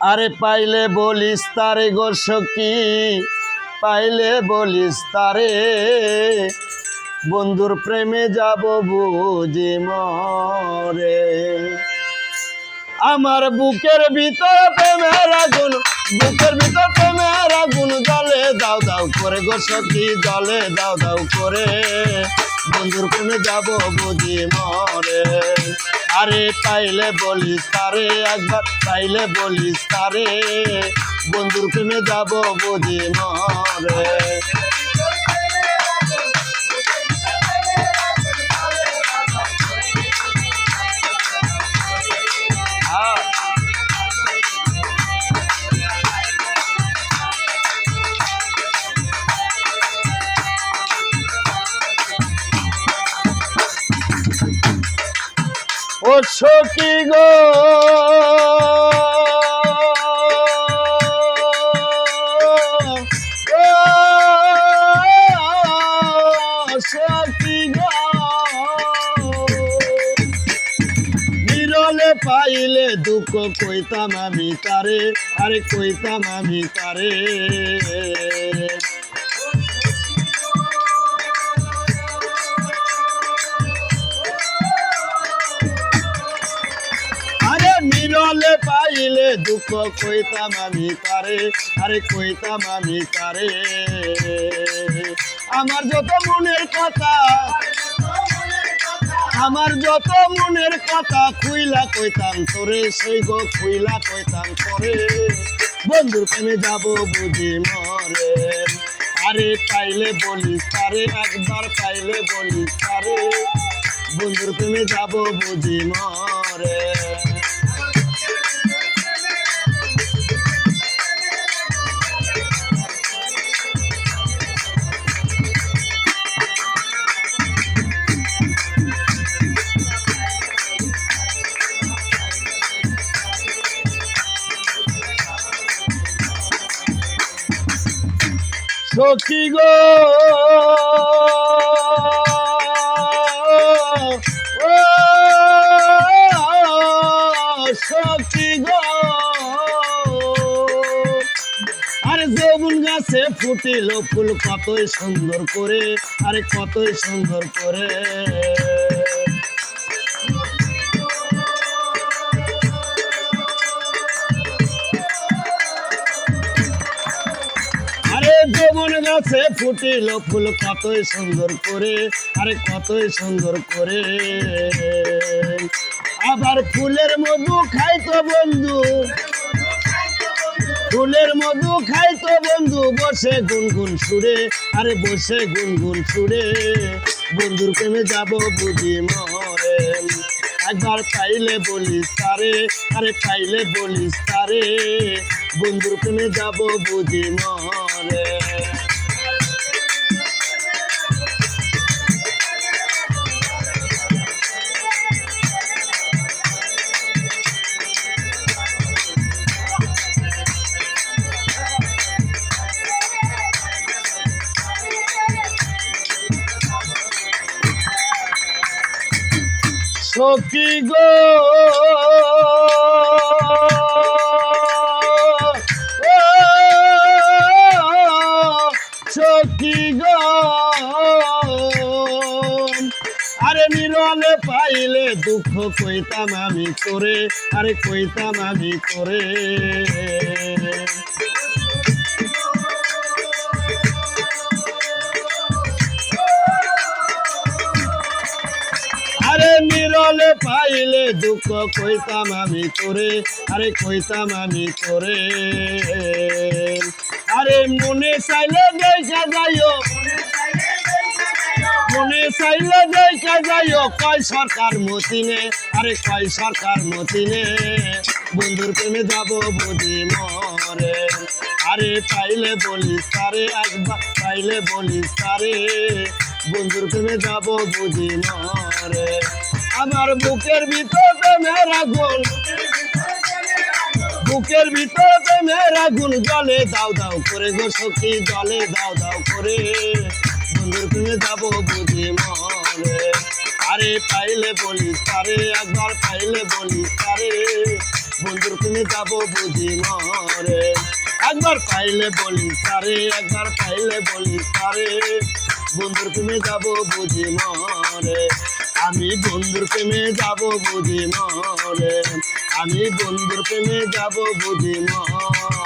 আরে পাইলে বলিস তারে গো সখী, পাইলে বলিস তারে। বন্ধুর প্রেমে যাব বুঝি মরে। আমার বুকের ভিতর প্রেমের আগুন, বুকের ভিতর প্রেমের আগুন, জলে দাও দাও করে গো সখী, জলে দাও দাও করে। বন্ধুর প্রেমে যাব বুঝি মরে। আরে পাইলে বলিস তারে একবার পাইলে বলিস তারে। বন্ধুর প্রেমে যাব বুঝি মরে। সখী গো। পাইলে দুঃখ কইতাম আমি তারে আরে কইতাম আমি তারে। পাইলে দুঃখ কইতাম আমি তারে, আরে কইতাম আমি তারে। আমার যত মনের কথা, আমার যত মনের কথা, খুইলা কইতাম তোরে, সেই গো খুইলা কইতাম তোরে। বন্ধুর প্রেমে যাব বুঝি মরে, আরে পাইলে বলিস তারে, একবার পাইলে বলিস তারে। বন্ধুর প্রেমে যাব বুঝি মরে। সখী গো। আরে যেমন গাছে ফুটিল ফুল কতই সুন্দর করে আরে কতই সুন্দর করে। যৌবন গাছে ফুটিল ফুল, কতই সুন্দর করে, আরে কতই সুন্দর করে। আবার ফুলের মধু খাইতো বন্ধু, ফুলের মধু খাইতো বন্ধু, বসে গুনগুন সুরে, আরে বসে গুনগুন সুরে। বন্ধুর প্রেমে যাব বুঝি মরে, একবার পাইলে বলিস তারে, আরে পাইলে বলিস তারে। বন্ধুর প্রেমে যাব বুঝি মরে। সখী গো। সখী গো। আরে নিরলে পাইলে দুঃখ কইতাম আমি করে আরে কইতাম আমি করে নিরলে পাইলে দুঃখ কইতাম আমি তোরে, আরে কইতাম আমি তোরে। আরে মনে চাইলে দেখা যাইও, মনে চাইলে দেখা যাইও, কয় সরকার মতিনে, আরে কয় সরকার মতিনে। বন্ধুর প্রেমে যাব বুঝি মরে, আরে পাইলে বলিস তারে একবার, পাইলে বলিস তারে। বন্ধুর প্রেমে যাব বুঝি মরে। আমার বুকের ভিতর প্রেমের আগুন। বুকের ভিতর প্রেমের আগুন। জলে দাও দাও করে গো সখী, জলে দাও দাও করে। বন্ধুর প্রেমে যাব বুঝি মরে আরে পাইলে বলিস তারে, একবার পাইলে বলিস তারে। বন্ধুর প্রেমে যাব বুঝি মরে একবার পাইলে বলি তারে, একবার পাইলে বলি তারে। বন্ধুর প্রেমে যাব বুঝি মরে আমি বন্ধুর প্রেমে যাব বুঝি মরে। আমি বন্ধুর প্রেমে যাব বুঝি মরে।